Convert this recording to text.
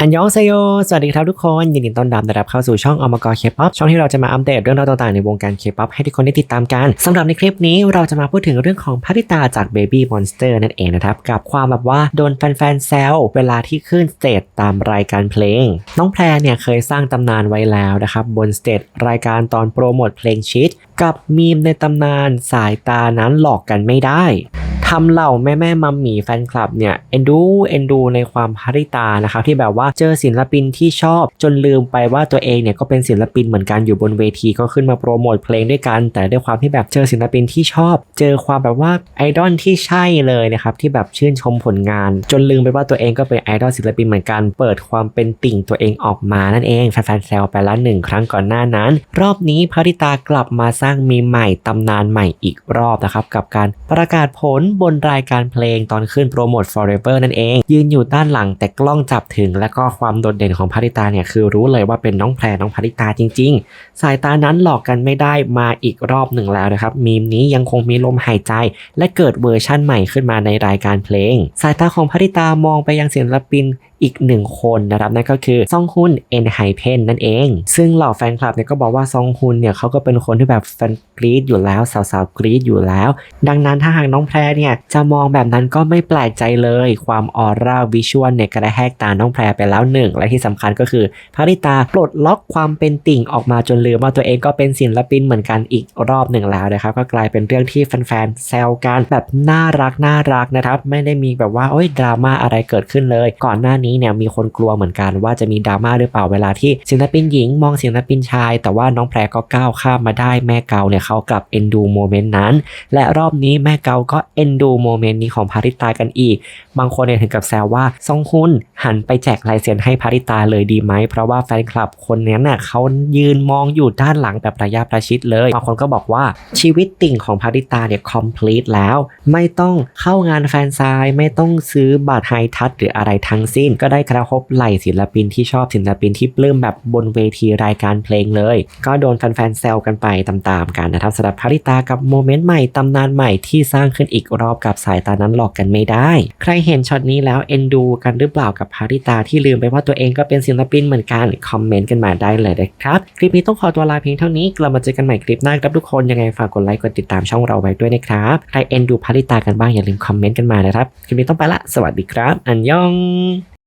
อันยองเซโย สวัสดีครับทุกคน ยินดีต้อนรับนะครับเข้าสู่ช่องอมกรเคป๊อปช่องที่เราจะมาอัปเดตเรื่องราวต่างๆ ในวงการเคป๊อปให้ทุกคนได้ติดตามกันสำหรับในคลิปนี้เราจะมาพูดถึงเรื่องของพัทิตาจาก Baby Monster นั่นเองนะครับ กับความแบบว่าโดนแฟนๆแซวเวลาที่ขึ้นสเตจตามรายการเพลง น้องแพรเนี่ยเคยสร้างตำนานไว้แล้วนะครับบนสเตจรายการตอนโปรโมทเพลงชิดกับมีมในตำนานสายตานั้นหลอกกันไม่ได้ ทำเหล่าแม่แม่มัมหมี่แฟนคลับเนี่ยเอ็นดูเอ็นดูในความพาริตานะครับที่แบบว่าเจอศิลปินที่ชอบจนลืมไปว่าตัวเองเนี่ยก็เป็นศิลปินเหมือนกันอยู่บนเวทีก็ขึ้นมาโปรโมทเพลงด้วยกัน แต่ด้วยความที่แบบเจอศิลปินที่ชอบ เจอความแบบว่าไอดอลที่ใช่เลยนะครับที่แบบชื่นชมผลงาน จนลืมไปว่าตัวเองก็เป็นไอดอลศิลปินเหมือนกันเปิดความเป็นติ่งตัวเองออกมานั่นเองแฟนๆแซวไปละหนึ่งครั้งก่อนหน้านั้น รอบนี้พาริตากลับมาสร้างมีใหม่ตำนานใหม่อีกรอบนะครับกับการประกาศผลบนรายการเพลงตอนขึ้นโปรโมท Forever นั่นเอง ยืนอยู่ด้านหลังแต่กล้องจับถึง และก็ความโดดเด่นของพาริตาเนี่ยคือรู้เลยว่าเป็นน้องแพรน้องพาริตาจริง ๆ สายตานั้นหลอกกันไม่ได้มาอีกรอบหนึ่งแล้วนะครับมีมนี้ยังคงมีลมหายใจ และเกิดเวอร์ชั่นใหม่ขึ้นมาในรายการเพลง สายตาของพาริตามองไปยังศิลปินอีกหนึ่งคนนะครับนั่นก็คือซองฮุนเอ็นไฮเพนนั่นเอง ซึ่งเหล่าแฟนคลับเนี่ยก็บอกว่าซองฮุนเนี่ยเขาก็เป็นคนที่แบบแฟนกรีดอยู่แล้วสาวๆกรีดอยู่แล้ว ดังนั้นถ้าหากน้องแพรเนี่ยจะมองแบบนั้นก็ไม่แปลกใจเลย ความออร่าวิชวลเนี่ยกระแทกตาน้องแพรไปแล้วหนึ่งและที่สำคัญก็คือพาริตาปลดล็อกความเป็นติ่งออกมาจนลืมว่าตัวเองก็เป็นศิลปินเหมือนกันอีกรอบหนึ่งแล้วนะครับก็กลายเป็นเรื่องที่แฟนๆแซวกันแบบน่ารักน่ารักนะครับไม่ได้มีแบบว่าโอ้ยดราม่าอะไรเกิดขึ้นเลย ก่อนหน้านี้เนี่ยมีคนกลัวเหมือนกันว่าจะมีดราม่าหรือเปล่าเวลาที่ศิลปินหญิงมองศิลปินชาย แต่ว่าน้องแพรก็ก้าวข้ามมาได้แม่เกาเนี่ยเขากลับเอ็นดูโมเมนต์นั้น และรอบนี้แม่เกาก็เอ็นดูโมเมนต์นี้ของพาริตากันอีก บางคนเนี่ยถึงกับแซวว่าซองฮุนหันไปแจกลายเซ็นให้พาริตาเลยดีไหม เพราะว่าแฟนคลับคนนี้น่ะเขายืนมองอยู่ด้านหลังแบบระยะประชิดเลย บางคนก็บอกว่าชีวิตติ่งของพาริตาเนี่ย complete แล้ว ไม่ต้องเข้างานแฟนซายไม่ต้องซื้อบัตรไฮทัชหรืออะไรทั้งสิ้น ก็ได้กระทบไหลศิลปินที่ชอบศิลปินที่ปลื้มแบบบนเวทีรายการเพลงเลย ก็โดนแฟนๆแซวกันไปตามๆกันนะครับสำหรับพาริตากับโมเมนต์ใหม่ตำนานใหม่ที่สร้างขึ้นอีกรอบกับสายตานั้นหลอกกันไม่ได้ ใครเห็นช็อตนี้แล้วเอ็นดูกันหรือเปล่ากับพาริตาที่ลืมไปว่าตัวเองก็เป็นศิลปินเหมือนกันคอมเมนต์กันมาได้เลยนะครับ คลิปนี้ต้องขอตัวลาเพียงเท่านี้กลับมาเจอกันใหม่คลิปหน้าครับทุกคนยังไงฝากกดไลค์กดติดตามช่องเราไว้ด้วยนะครับใครเอ็นดูพาริตากันบ้างอย่าลืมคอมเมนต์กันมานะครับคลิปนี้ต้องไปละสวัสดีครับ อันยอง